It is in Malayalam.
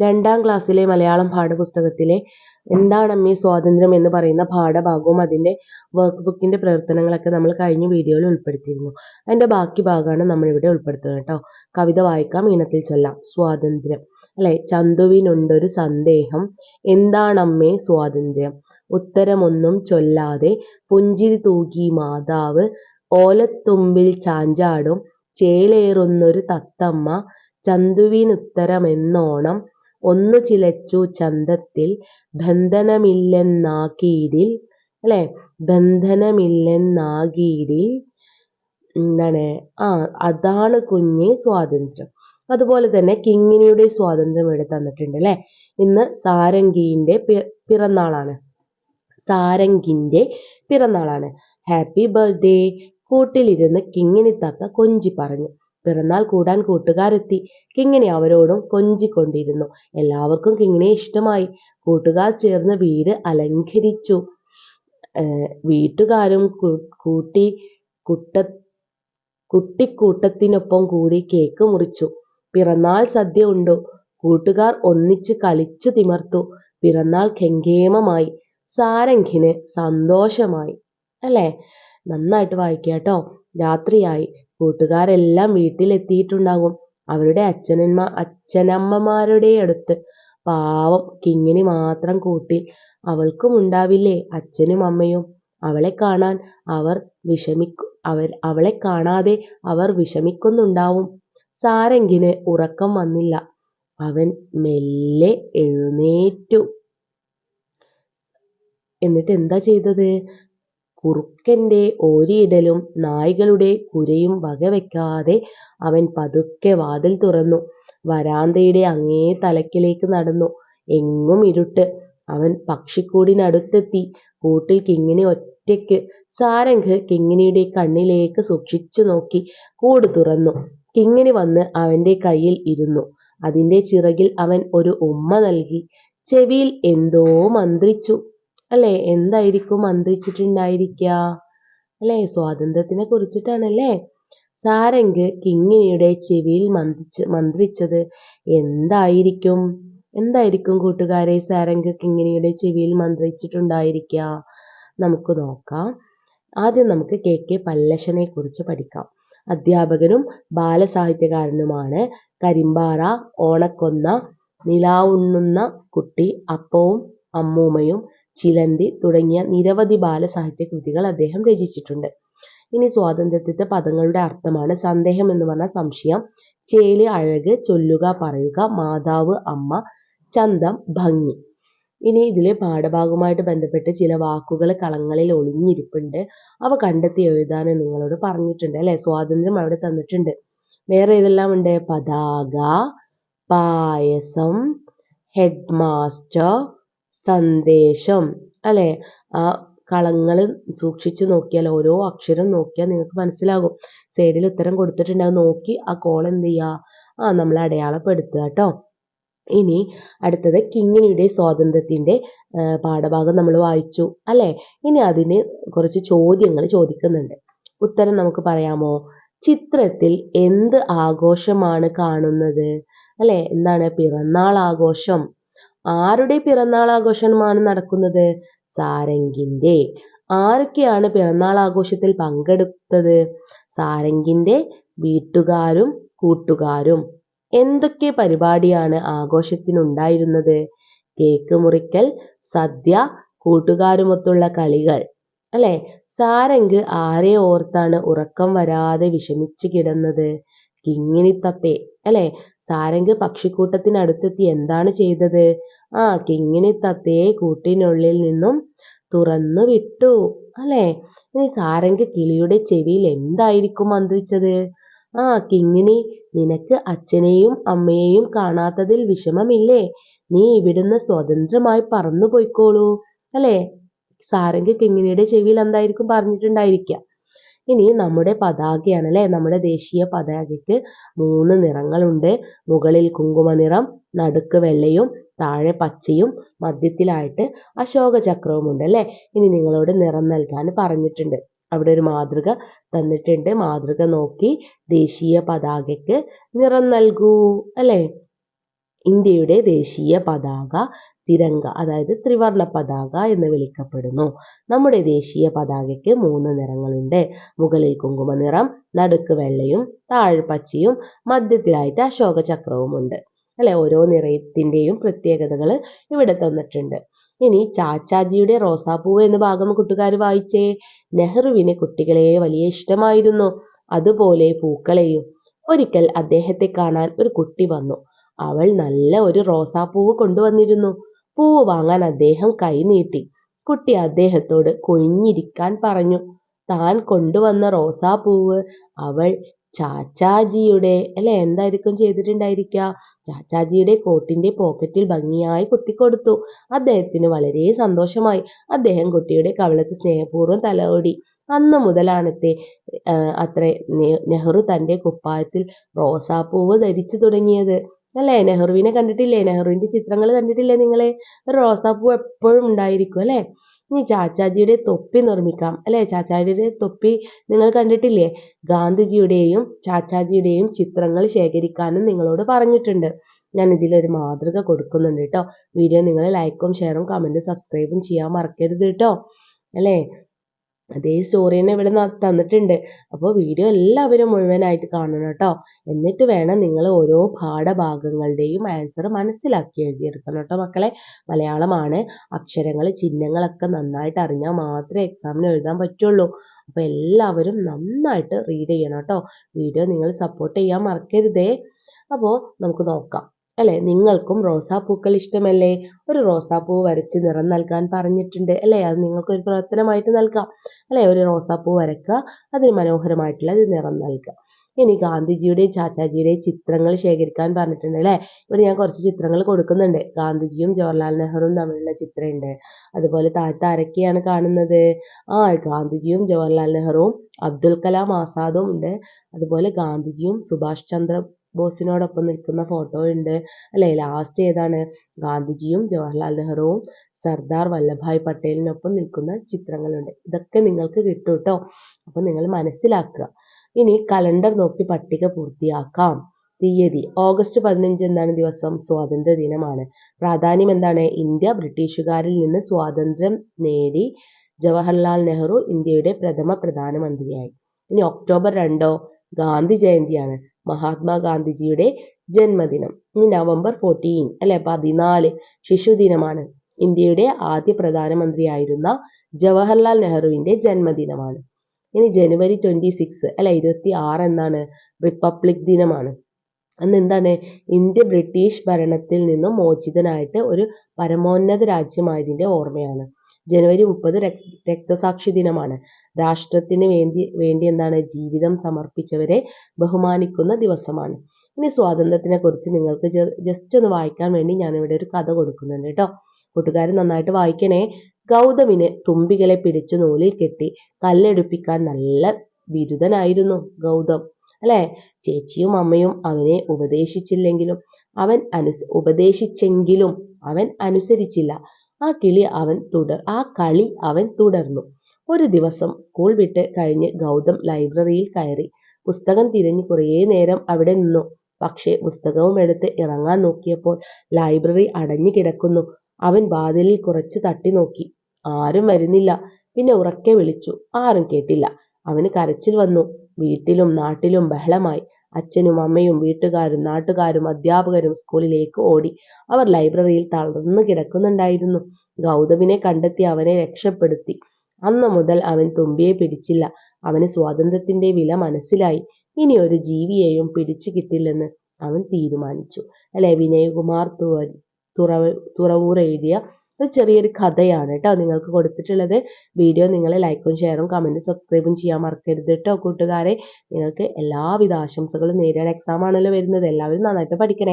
രണ്ടാം ക്ലാസ്സിലെ മലയാളം പാഠപുസ്തകത്തിലെ എന്താണമ്മീ സ്വാതന്ത്ര്യം എന്ന് പറയുന്ന പാഠഭാഗവും അതിന്റെ വർക്ക് ബുക്കിന്റെ പ്രവർത്തനങ്ങളൊക്കെ നമ്മൾ കഴിഞ്ഞ വീഡിയോയിൽ ഉൾപ്പെടുത്തിയിരുന്നു. അതിന്റെ ബാക്കി ഭാഗമാണ് നമ്മളിവിടെ ഉൾപ്പെടുത്തുന്നത് കേട്ടോ. കവിത വായിക്കാം ഈണത്തിൽ ചൊല്ലാം. സ്വാതന്ത്ര്യം. അല്ലെ? ചന്തുവിനുണ്ടൊരു സന്ദേഹം. എന്താണമ്മേ സ്വാതന്ത്ര്യം? ഉത്തരമൊന്നും ചൊല്ലാതെ പുഞ്ചിരി തൂകി മാതാവ് ഓലത്തുമ്പിൽ ചാഞ്ചാടും. ചേലേറുന്നൊരു തത്തമ്മ ചന്തുവിനുത്തരമെന്നോണം. ഒന്നു ചിലച്ചു ചന്തത്തിൽ ബന്ധനമില്ലെന്നാകീടിൽ അല്ലെ? ബന്ധനമില്ലെന്നാകീടിൽ എന്താണ്? ആ അതാണ് കുഞ്ഞെ സ്വാതന്ത്ര്യം. അതുപോലെ തന്നെ കിങ്ങിണിയുടെ സ്വാതന്ത്ര്യം ഇവിടെ തന്നിട്ടുണ്ട് അല്ലെ? ഇന്ന് സാരംഗിന്റെ പിറന്നാളാണ്. സാരംഗിന്റെ പിറന്നാളാണ്. ഹാപ്പി ബർത്ത്ഡേ കൂട്ടിലിരുന്ന് കിങ്ങിണി തത്ത കൊഞ്ചി പറഞ്ഞു. പിറന്നാൾ കൂടാൻ കൂട്ടുകാരെത്തി. കിങ്ങിണി അവരോടും കൊഞ്ചിക്കൊണ്ടിരുന്നു. എല്ലാവർക്കും കിങ്ങിണിയെ ഇഷ്ടമായി. കൂട്ടുകാർ ചേർന്ന് വീട് അലങ്കരിച്ചു. വീട്ടുകാരും കൂട്ടി കുട്ട കുട്ടിക്കൂട്ടത്തിനൊപ്പം കൂടി കേക്ക് മുറിച്ചു. പിറന്നാൾ സദ്യ ഉണ്ടു. കൂട്ടുകാർ ഒന്നിച്ച് കളിച്ചു തിമർത്തു. പിറന്നാൾ കെങ്കേമമായി സാരംഗിന് സന്തോഷമായി. അല്ലേ? നന്നായിട്ട് വായിക്കാട്ടോ കേട്ടോ. രാത്രിയായി. കൂട്ടുകാരെല്ലാം വീട്ടിലെത്തിയിട്ടുണ്ടാകും. അവരുടെ അച്ഛനന്മാ അച്ഛനമ്മമാരുടെ അടുത്ത്. പാവം കിങ്ങിണി മാത്രം കൂട്ടിൽ അവൾക്കും ഉണ്ടാവില്ലേ അച്ഛനും അമ്മയും? അവളെ കാണാൻ അവർ വിഷമിക്കു അവർ അവളെ കാണാതെ അവർ വിഷമിക്കുന്നുണ്ടാവും. സാരംഗിന് ഉറക്കം വന്നില്ല. അവൻ മെല്ലെ എഴുന്നേറ്റു. എന്നിട്ട് എന്താ ചെയ്തത്? കുറുക്കന്റെ ഓരിയിടലും നായ്കളുടെ കുരയും വകവെക്കാതെ അവൻ പതുക്കെ വാതിൽ തുറന്നു. വരാന്തയുടെ അങ്ങേ തലക്കിലേക്ക് നടന്നു. എങ്ങും ഇരുട്ട്. അവൻ പക്ഷിക്കൂടിനടുത്തെത്തി. കൂട്ടിൽ കിങ്ങിണി ഒറ്റയ്ക്ക്. സാരംഗ് കിങ്ങിണിയുടെ കണ്ണിലേക്ക് സൂക്ഷിച്ചു നോക്കി കൂട് തുറന്നു. കിങ്ങിണി വന്ന് അവന്റെ കയ്യിൽ ഇരുന്നു. അതിന്റെ ചിറകിൽ അവൻ ഒരു ഉമ്മ നൽകി. ചെവിയിൽ എന്തോ മന്ത്രിച്ചു. അല്ലേ? എന്തായിരിക്കും? അന്തരിച്ചിട്ടുണ്ടായിരിക്കുക അല്ലേ? സ്വാതന്ത്ര്യത്തിനെ കുറിച്ചിട്ടാണല്ലേ? സാരംഗ് കിങ്ങിണിയുടെ ചെവിയിൽ മന്ത്രിച്ച് മന്ത്രിച്ചത് എന്തായിരിക്കും? എന്തായിരിക്കും കൂട്ടുകാരെ? സാരംഗ് കിങ്ങിണിയുടെ ചെവിയിൽ മന്ത്രിച്ചിട്ടുണ്ടായിരിക്കുക നമുക്ക് നോക്കാം. ആദ്യം നമുക്ക് കെ കെ പല്ലശനെ കുറിച്ച് പഠിക്കാം. അധ്യാപകനും ബാലസാഹിത്യകാരനുമാണ് കരിമ്പാറ ഓണക്കൊന്ന നിലാവുണ്ണുന്ന കുട്ടി അപ്പവും അമ്മൂമ്മയും ചിലന്തി തുടങ്ങിയ നിരവധി ബാലസാഹിത്യ കൃതികൾ അദ്ദേഹം രചിച്ചിട്ടുണ്ട്. ഇനി സ്വാതന്ത്ര്യത്തിന്റെ പദങ്ങളുടെ അർത്ഥമാണ് സന്ദേഹം എന്ന് പറഞ്ഞാൽ സംശയം. ചേൽ അഴക് ചൊല്ലുക പറയുക മാതാവ് അമ്മ ചന്തം ഭംഗി. ഇനി ഇതിലെ പാഠഭാഗവുമായിട്ട് ബന്ധപ്പെട്ട് ചില വാക്കുകൾ കളങ്ങളിൽ ഒളിഞ്ഞിരിപ്പുണ്ട്. അവ കണ്ടെത്തി എഴുതാൻ നിങ്ങളോട് പറഞ്ഞിട്ടുണ്ട് അല്ലെ? സ്വാതന്ത്ര്യം അവിടെ തന്നിട്ടുണ്ട്. വേറെ ഏതെല്ലാം ഉണ്ട്? പതാക പായസം ഹെഡ് മാസ്റ്റർ സന്ദേശം അല്ലെ? ആ കളങ്ങൾ സൂക്ഷിച്ചു നോക്കിയാൽ ഓരോ അക്ഷരം നോക്കിയാൽ നിങ്ങൾക്ക് മനസ്സിലാകും. സൈഡിൽ ഉത്തരം കൊടുത്തിട്ടുണ്ട്. നോക്കി ആ കോൾ എന്ത് ചെയ്യുക? ആ നമ്മൾ അടയാളപ്പെടുത്തുക കേട്ടോ. ഇനി അടുത്തത് കിങ്ങിണിയുടെ സ്വാതന്ത്ര്യത്തിന്റെ പാഠഭാഗം നമ്മൾ വായിച്ചു അല്ലേ? ഇനി അതിന് കുറച്ച് ചോദ്യങ്ങൾ ചോദിക്കുന്നുണ്ട്. ഉത്തരം നമുക്ക് പറയാമോ? ചിത്രത്തിൽ എന്ത് ആഘോഷമാണ് കാണുന്നത്? അല്ലെ? എന്താണ് പിറന്നാൾ ആഘോഷം? ആരുടെ പിറന്നാൾ ആഘോഷമാണ് നടക്കുന്നത്? സാരംഗിന്റെ ആരൊക്കെയാണ് പിറന്നാൾ ആഘോഷത്തിൽ പങ്കെടുത്തത്? സാരംഗിന്റെ വീട്ടുകാരും കൂട്ടുകാരും. എന്തൊക്കെ പരിപാടിയാണ് ആഘോഷത്തിനുണ്ടായിരുന്നത്? കേക്ക് മുറിക്കൽ സദ്യ കൂട്ടുകാരുമൊത്തുള്ള കളികൾ. അല്ലെ? സാരംഗ് ആരെ ഓർത്താണ് ഉറക്കം വരാതെ വിഷമിച്ച് കിടന്നത്? കിങ്ങിണിത്തത്തെ അല്ലേ? സാരംഗ് പക്ഷിക്കൂട്ടത്തിനടുത്തെത്തി എന്താണ് ചെയ്തത്? ആ കിങ്ങിണിത്തത്തയെ കൂട്ടിനുള്ളിൽ നിന്നും തുറന്നു വിട്ടു അല്ലേ? ഇനി സാരംഗ് കിളിയുടെ ചെവിയിൽ എന്തായിരിക്കും മന്ത്രിച്ചത്? ആ കിങ്ങിണി നിനക്ക് അച്ഛനെയും അമ്മയെയും കാണാത്തതിൽ വിഷമമില്ലേ? നീ ഇവിടുന്ന് സ്വതന്ത്രമായി പറന്നു പോയിക്കോളൂ അല്ലേ? സാരംഗ് കിങ്ങിണിയുടെ ചെവിയിൽ എന്തായിരിക്കും പറഞ്ഞിട്ടുണ്ടായിരിക്കുക ഇനി നമ്മുടെ പതാകയാണ് അല്ലേ നമ്മുടെ ദേശീയ പതാകയ്ക്ക് മൂന്ന് നിറങ്ങളുണ്ട്. മുകളിൽ കുങ്കുമ നിറം നടുക്ക് വെള്ളയും താഴെ പച്ചയും മധ്യത്തിലായിട്ട് അശോക ചക്രവും ഉണ്ട് അല്ലേ ഇനി നിങ്ങളോട് നിറം നൽകാൻ പറഞ്ഞിട്ടുണ്ട്. അവിടെ ഒരു മാതൃക തന്നിട്ടുണ്ട്. മാതൃക നോക്കി ദേശീയ പതാകയ്ക്ക് നിറം നൽകൂ അല്ലേ? ഇന്ത്യയുടെ ദേശീയ പതാക തിരങ്ക അതായത് ത്രിവർണ പതാക എന്ന് വിളിക്കപ്പെടുന്നു. നമ്മുടെ ദേശീയ പതാകയ്ക്ക് മൂന്ന് നിറങ്ങളുണ്ട്. മുകളിൽ കുങ്കുമ നിറം നടുക്ക് വെള്ളയും താഴെ പച്ചയും മധ്യത്തിലായിട്ട് അശോക ചക്രവുമുണ്ട് അല്ലെ? ഓരോ നിറയത്തിന്റെയും പ്രത്യേകതകൾ ഇവിടെ തന്നിട്ടുണ്ട്. ഇനി ചാച്ചാജിയുടെ റോസാപ്പൂവ് എന്ന ഭാഗം കൂട്ടുകാർ വായിച്ചേ. നെഹ്റുവിന് കുട്ടികളെ വലിയ ഇഷ്ടമായിരുന്നു. അതുപോലെ പൂക്കളെയും. ഒരിക്കൽ അദ്ദേഹത്തെ കാണാൻ ഒരു കുട്ടി വന്നു. അവൾ നല്ല ഒരു റോസാപ്പൂവ് കൊണ്ടുവന്നിരുന്നു. പൂവ് വാങ്ങാൻ അദ്ദേഹം കൈനീട്ടി കുട്ടി അദ്ദേഹത്തോട് കൊഴിഞ്ഞിരിക്കാൻ പറഞ്ഞു. താൻ കൊണ്ടുവന്ന റോസാപ്പൂവ് അവൾ ചാച്ചാജിയുടെ അല്ലെ? എന്തായിരിക്കും ചെയ്തിട്ടുണ്ടായിരിക്കുക? ചാച്ചാജിയുടെ കോട്ടിന്റെ പോക്കറ്റിൽ ഭംഗിയായി കുത്തിക്കൊടുത്തു. അദ്ദേഹത്തിന് വളരെ സന്തോഷമായി. അദ്ദേഹം കുട്ടിയുടെ കവളത്ത് സ്നേഹപൂർവം തലോടി. അന്ന് മുതലാണത്തെ അത്ര നെഹ്റു തന്റെ കുപ്പായത്തിൽ റോസാപ്പൂവ് ധരിച്ചു തുടങ്ങിയത്. അല്ലേ? നെഹ്റുവിനെ കണ്ടിട്ടില്ലേ? നെഹ്റുവിന്റെ ചിത്രങ്ങൾ കണ്ടിട്ടില്ലേ നിങ്ങൾ റോസാപ്പൂ എപ്പോഴും ഉണ്ടായിരിക്കും അല്ലേ? ഇനി ചാച്ചാജിയുടെ തൊപ്പി നിർമ്മിക്കാം അല്ലേ? ചാച്ചാജിയുടെ തൊപ്പി നിങ്ങൾ കണ്ടിട്ടില്ലേ? ഗാന്ധിജിയുടെയും ചാച്ചാജിയുടെയും ചിത്രങ്ങൾ ശേഖരിക്കാനും നിങ്ങളോട് പറഞ്ഞിട്ടുണ്ട്. ഞാൻ ഇതിലൊരു മാതൃക കൊടുക്കുന്നുണ്ട് കേട്ടോ. വീഡിയോ നിങ്ങൾ ലൈക്കും ഷെയറും കമന്റും സബ്സ്ക്രൈബും ചെയ്യാൻ മറക്കരുത് കേട്ടോ. അല്ലേ? അതേ സ്റ്റോറി തന്നെ ഇവിടെ തന്നിട്ടുണ്ട്. അപ്പോൾ വീഡിയോ എല്ലാവരും മുഴുവനായിട്ട് കാണണം കേട്ടോ. എന്നിട്ട് വേണം നിങ്ങൾ ഓരോ പാഠഭാഗങ്ങളുടെയും ആൻസർ മനസ്സിലാക്കി എഴുതിയെടുക്കണം കേട്ടോ മക്കളെ. മലയാളമാണ്. അക്ഷരങ്ങൾ ചിഹ്നങ്ങളൊക്കെ നന്നായിട്ട് അറിഞ്ഞാൽ മാത്രമേ എക്സാമിന് എഴുതാൻ പറ്റുള്ളൂ. അപ്പോൾ എല്ലാവരും നന്നായിട്ട് റീഡ് ചെയ്യണം കേട്ടോ. വീഡിയോ നിങ്ങൾ സപ്പോർട്ട് ചെയ്യാൻ മറക്കരുതേ. അപ്പോൾ നമുക്ക് നോക്കാം. അല്ലെ? നിങ്ങൾക്കും റോസാപ്പൂക്കൾ ഇഷ്ടമല്ലേ? ഒരു റോസാപ്പൂ വരച്ച് നിറം നൽകാൻ പറഞ്ഞിട്ടുണ്ട് അല്ലേ? അത് നിങ്ങൾക്ക് ഒരു പ്രവർത്തനമായിട്ട് നൽകാം അല്ലേ? ഒരു റോസാപ്പൂ വരക്കുക അതിന് മനോഹരമായിട്ടുള്ള നിറം നൽകുക. ഇനി ഗാന്ധിജിയുടെയും ചാച്ചാജിയുടെയും ചിത്രങ്ങൾ ശേഖരിക്കാൻ പറഞ്ഞിട്ടുണ്ട് അല്ലേ? ഇവിടെ ഞാൻ കുറച്ച് ചിത്രങ്ങൾ കൊടുക്കുന്നുണ്ട്. ഗാന്ധിജിയും ജവഹർലാൽ നെഹ്റുവും തമ്മിലുള്ള ചിത്രമുണ്ട്. അതുപോലെ താഴത്തെ ആരൊക്കെയാണ് കാണുന്നത്? ആ ഗാന്ധിജിയും ജവഹർലാൽ നെഹ്റുവും അബ്ദുൽ കലാം ആസാദും ഉണ്ട്. അതുപോലെ ഗാന്ധിജിയും സുഭാഷ് ചന്ദ്ര ബോസിനോടൊപ്പം നിൽക്കുന്ന ഫോട്ടോ ഉണ്ട്. അല്ലേ? ലാസ്റ്റ് ഏതാണ്? ഗാന്ധിജിയും ജവഹർലാൽ നെഹ്റുവും സർദാർ വല്ലഭായ് പട്ടേലിനൊപ്പം നിൽക്കുന്ന ചിത്രങ്ങളുണ്ട്. ഇതൊക്കെ നിങ്ങൾക്ക് കിട്ടും കേട്ടോ അപ്പം നിങ്ങൾ മനസ്സിലാക്കുക. ഇനി കലണ്ടർ നോക്കി പട്ടിക പൂർത്തിയാക്കാം. തീയതി. ഓഗസ്റ്റ് പതിനഞ്ച് എന്താണ് ദിവസം. സ്വാതന്ത്ര്യ ദിനമാണ്. പ്രാധാന്യം എന്താണ്? ഇന്ത്യ ബ്രിട്ടീഷുകാരിൽ നിന്ന് സ്വാതന്ത്ര്യം നേടി ജവഹർലാൽ നെഹ്റു ഇന്ത്യയുടെ പ്രഥമ പ്രധാനമന്ത്രിയായി. ഇനി ഒക്ടോബർ രണ്ടോ? ഗാന്ധി ജയന്തിയാണ്. മഹാത്മാഗാന്ധിജിയുടെ ജന്മദിനം നവംബർ ഫോർട്ടീൻ അല്ലെ പതിനാല് ശിശുദിനമാണ്. ഇന്ത്യയുടെ ആദ്യ പ്രധാനമന്ത്രിയായിരുന്ന ജവഹർലാൽ നെഹ്റുവിന്റെ ജന്മദിനമാണ്. ഇനി ജനുവരി ട്വന്റി സിക്സ് അല്ലെ ഇരുപത്തി ആറ് എന്നാണ് റിപ്പബ്ലിക് ദിനമാണ്. അന്ന് എന്താണ്? ഇന്ത്യ ബ്രിട്ടീഷ് ഭരണത്തിൽ നിന്നും മോചിതനായിട്ട് ഒരു പരമോന്നത രാജ്യമായതിന്റെ ഓർമ്മയാണ്. ജനുവരി മുപ്പത് രക്തസാക്ഷി ദിനമാണ്. രാഷ്ട്രത്തിന് വേണ്ടി വേണ്ടി എന്താണ് ജീവിതം സമർപ്പിച്ചവരെ ബഹുമാനിക്കുന്ന ദിവസമാണ്. ഇനി സ്വാതന്ത്ര്യത്തിനെ കുറിച്ച് നിങ്ങൾക്ക് ജസ്റ്റ് ഒന്ന് വായിക്കാൻ വേണ്ടി ഞാനിവിടെ ഒരു കഥ കൊടുക്കുന്നുണ്ട് കേട്ടോ. കൂട്ടുകാർ നന്നായിട്ട് വായിക്കണേ. ഗൗതമിന് തുമ്പികളെ പിടിച്ചു നൂലിൽ കെട്ടി കല്ലെടുപ്പിക്കാൻ നല്ല ബിരുദനായിരുന്നു ഗൗതം. അല്ലെ? ചേച്ചിയും അമ്മയും അവനെ ഉപദേശിച്ചില്ലെങ്കിലും അവൻ അനുസ ഉപദേശിച്ചെങ്കിലും അവൻ അനുസരിച്ചില്ല. ആ കിളി അവൻ തുടർ ആ കളി അവൻ തുടർന്നു. ഒരു ദിവസം സ്കൂൾ വിട്ട് കഴിഞ്ഞ് ഗൗതം ലൈബ്രറിയിൽ കയറി. പുസ്തകം തിരഞ്ഞ് കുറേ നേരം അവിടെ നിന്നു. പക്ഷേ പുസ്തകവും എടുത്ത് ഇറങ്ങാൻ നോക്കിയപ്പോൾ ലൈബ്രറി അടഞ്ഞു കിടക്കുന്നു. അവൻ വാതിലിൽ കുറച്ച് തട്ടി നോക്കി. ആരും വരുന്നില്ല. പിന്നെ ഉറക്കെ വിളിച്ചു. ആരും കേട്ടില്ല. അവന് കരച്ചിൽ വന്നു. വീട്ടിലും നാട്ടിലും ബഹളമായി. അച്ഛനും അമ്മയും വീട്ടുകാരും നാട്ടുകാരും അധ്യാപകരും സ്കൂളിലേക്ക് ഓടി. അവർ ലൈബ്രറിയിൽ തളർന്നു കിടക്കുന്നുണ്ടായിരുന്നു. ഗൗതമിനെ കണ്ടെത്തി അവനെ രക്ഷപ്പെടുത്തി. അന്ന് മുതൽ അവൻ തുമ്പിയെ പിടിച്ചില്ല. അവന് സ്വാതന്ത്ര്യത്തിന്റെ വില മനസ്സിലായി. ഇനി ഒരു ജീവിയെയും പിടിച്ചു കിട്ടില്ലെന്ന് അവൻ തീരുമാനിച്ചു. അല്ലെ? വിനയകുമാർ തുറവൂർ എഴുതിയ ഒരു ചെറിയൊരു കഥയാണ് കേട്ടോ നിങ്ങൾക്ക് കൊടുത്തിട്ടുള്ളത്. വീഡിയോ നിങ്ങൾ ലൈക്കും ഷെയറും കമന്റും സബ്സ്ക്രൈബും ചെയ്യാൻ മറക്കരുത് കേട്ടോ കൂട്ടുകാരെ. നിങ്ങൾക്ക് എല്ലാവിധ ആശംസകളും നേരിടാൻ എക്സാം ആണല്ലോ വരുന്നത്. എല്ലാവരും നന്നായിട്ട് പഠിക്കണേ.